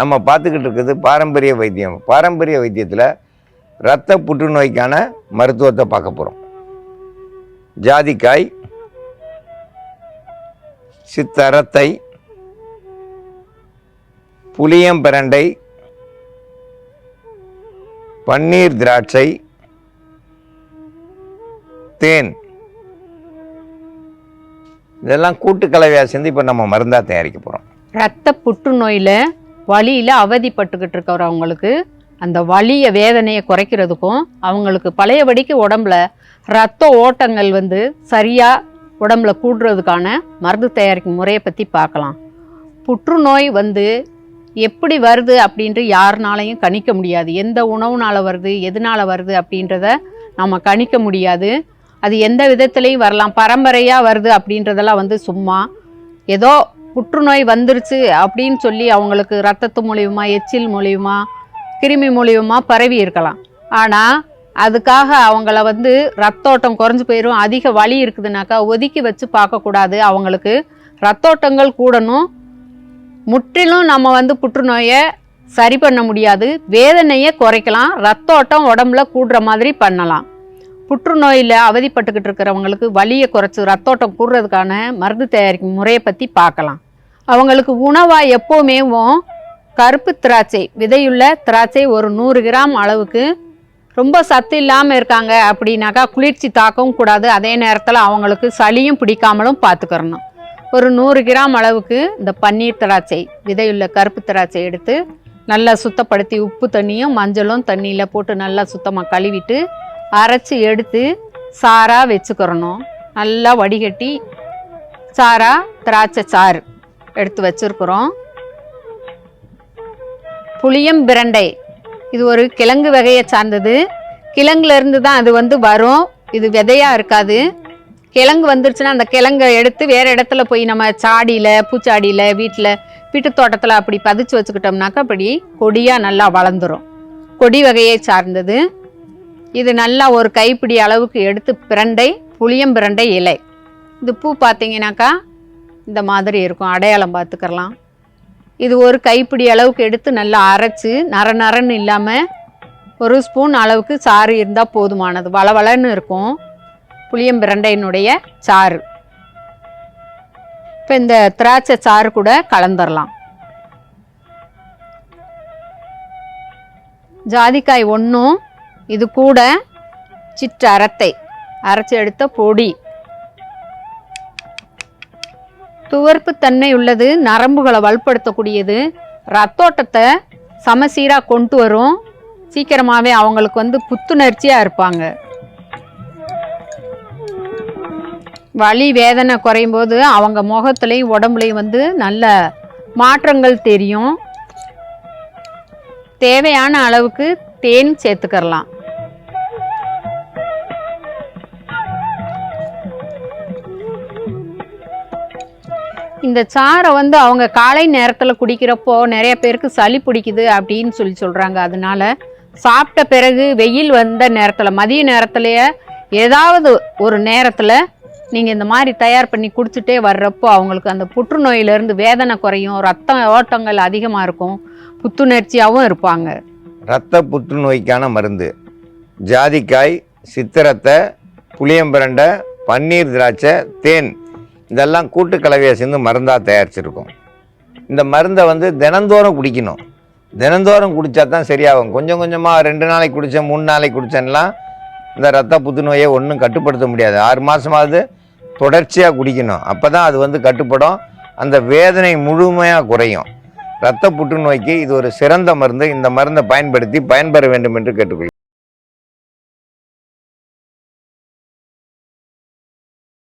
நம்ம பார்த்துக்கிட்டு இருக்கிறது பாரம்பரிய வைத்தியம். பாரம்பரிய வைத்தியத்தில் இரத்த புற்றுநோய்க்கான மருத்துவத்தை பார்க்க போகிறோம் ஜாதிக்காய் சித்தரத்தை புளியம்பிரண்டை பன்னீர் திராட்சை தேன். இதெல்லாம் கூட்டு கலவையாக சேர்ந்து இப்போ நம்ம மருந்தாக தயாரிக்க போகிறோம் ரத்த புற்றுநோயில் வழியில் அவதிப்பட்டுக்கிட்டு இருக்கிறவங்களுக்கு அந்த வலிய வேதனையை குறைக்கிறதுக்கும் அவங்களுக்கு பழையபடிக்கு உடம்புல ரத்த ஓட்டங்கள் வந்து சரியாக உடம்புல கூடுறதுக்கான மருந்து தயாரிக்கும் முறையை பற்றி பார்க்கலாம். புற்றுநோய் வந்து எப்படி வருது அப்படின்ட்டு யாருனாலையும் கணிக்க முடியாது. எந்த உணவுனால் வருது எதனால் வருது அப்படின்றத நம்ம கணிக்க முடியாது. அது எந்த விதத்துலேயும் வரலாம். பரம்பரையாக வருது அப்படின்றதெல்லாம் வந்து சும்மா ஏதோ புற்றுநோய் வந்துருச்சு அப்படின்னு சொல்லி அவங்களுக்கு ரத்தத்து மூலியமா எச்சில் மூலியமா கிருமி மூலியமா பரவி இருக்கலாம். ஆனால் அதுக்காக அவங்கள வந்து ரத்தோட்டம் குறைஞ்சி போயிடும் அதிக வலி இருக்குதுனாக்கா ஒதுக்கி வச்சு பார்க்கக்கூடாது. அவங்களுக்கு ரத்தோட்டங்கள் கூடணும். முற்றிலும் நம்ம வந்து புற்றுநோயை சரி பண்ண முடியாது. வேதனையை குறைக்கலாம். ரத்தோட்டம் உடம்புல கூடுற மாதிரி பண்ணலாம். புற்றுநோயில் அவதிப்பட்டுக்கிட்டு இருக்கிறவங்களுக்கு வலியை குறைச்சி ரத்தோட்டம் கூடுறதுக்கான மருந்து தயாரிக்கும் முறையை பற்றி பார்க்கலாம். அவங்களுக்கு உணவாக எப்போவுமேவும் கருப்பு திராட்சை விதையுள்ள திராட்சை ஒரு நூறு கிராம் அளவுக்கு ரொம்ப சத்து இல்லாமல் இருக்காங்க அப்படின்னாக்கா குளிர்ச்சி தாக்கவும் கூடாது. அதே நேரத்தில் அவங்களுக்கு சளியும் பிடிக்காமலும் பார்த்துக்கிறணும் ஒரு நூறு கிராம் அளவுக்கு இந்த பன்னீர் திராட்சை விதையுள்ள கருப்பு திராட்சை எடுத்து நல்லா சுத்தப்படுத்தி உப்பு தண்ணியும் மஞ்சளும் தண்ணியில் போட்டு நல்லா சுத்தமாக கழுவிட்டு அரைச்சி எடுத்து சாராக வச்சுக்கிறணும். நல்லா வடிகட்டி சாரா திராட்சை சாறு எடுத்து வச்சுருக்குறோம். புளியம் பிரண்டை. இது ஒரு கிழங்கு வகையை சார்ந்தது. கிழங்குலேருந்து தான் அது வந்து வரும். இது விதையாக இருக்காது. கிழங்கு வந்துருச்சுன்னா அந்த கிழங்கை எடுத்து வேறு இடத்துல போய் நம்ம சாடியில் பூச்சாடியில் வீட்டில் வீட்டு தோட்டத்தில் அப்படி பதிச்சு வச்சுக்கிட்டோம்னாக்கா அப்படி கொடியாக நல்லா வளர்ந்துரும். கொடி வகையை சார்ந்தது. இது நல்லா ஒரு கைப்பிடி அளவுக்கு எடுத்து பிரண்டை புளியம் பிரண்டை இலை. இது பூ பார்த்தீங்கன்னாக்கா இந்த மாதிரி இருக்கும். அடையாளம் பார்த்துக்கலாம் இது ஒரு கைப்பிடி அளவுக்கு எடுத்து நல்லா அரைச்சி நர நரன்னு இல்லாமல் ஒரு ஸ்பூன் அளவுக்கு சாறு இருந்தால் போதுமானது. வளவளன்னு இருக்கும். புளியம்பிரண்டையினுடைய சாறு. இப்போ இந்த திராட்சை சாறு கூட கலந்துடலாம் ஜாதிக்காய் ஒன்றும் இது கூட சிற்றரத்தை அரைச்சி எடுத்த பொடி. துவர்ப்பு தன்மை உள்ளது நரம்புகளை வலுப்படுத்தக்கூடியது. ரத்தோட்டத்தை சமசீராக கொண்டு வரும். சீக்கிரமாகவே அவங்களுக்கு வந்து புத்துணர்ச்சியாக இருப்பாங்க. வலி வேதனை குறையும் போது அவங்க முகத்துலேயும் உடம்புலையும் வந்து நல்ல மாற்றங்கள் தெரியும். தேவையான அளவுக்கு தேன் சேர்த்துக்கிறலாம். இந்த சாறை வந்து அவங்க காலை நேரத்தில் குடிக்கிறப்போ நிறைய பேருக்கு சளி பிடிக்குது அப்படின்னு சொல்லி சொல்கிறாங்க அதனால சாப்பிட்ட பிறகு வெயில் வந்த நேரத்தில் மதிய நேரத்துலையே ஏதாவது ஒரு நேரத்தில் நீங்கள் இந்த மாதிரி தயார் பண்ணி குடிச்சிட்டே வர்றப்போ அவங்களுக்கு அந்த புற்றுநோயிலேருந்து வேதனை குறையும் ரத்த ஓட்டங்கள் அதிகமாக இருக்கும் புத்துணர்ச்சியாகவும் இருப்பாங்க. இரத்த புற்றுநோய்க்கான மருந்து. ஜாதிக்காய் சித்திரத்தை புளியம்பிரண்டை பன்னீர் திராட்சை தேன். இதெல்லாம் கூட்டு கலவையை சேர்ந்து மருந்தாக தயாரிச்சிருக்கோம். இந்த மருந்தை வந்து தினந்தோறும் குடிக்கணும். தினந்தோறும் குடித்தா தான் சரியாகும். கொஞ்சம் கொஞ்சமாக ரெண்டு நாளைக்கு குடித்தேன் மூணு நாளைக்கு குடித்தேன்லாம் இந்த ரத்த புத்துநோயை ஒன்றும் கட்டுப்படுத்த முடியாது. ஆறு மாதமாவது தொடர்ச்சியாக குடிக்கணும். அப்போ தான் அது வந்து கட்டுப்படும். அந்த வேதனை முழுமையாக குறையும். இரத்த புற்றுநோய்க்கு இது ஒரு சிறந்த மருந்து. இந்த மருந்தை பயன்படுத்தி பயன்பெற வேண்டும் என்று கேட்டுக்கொள்கிறேன்.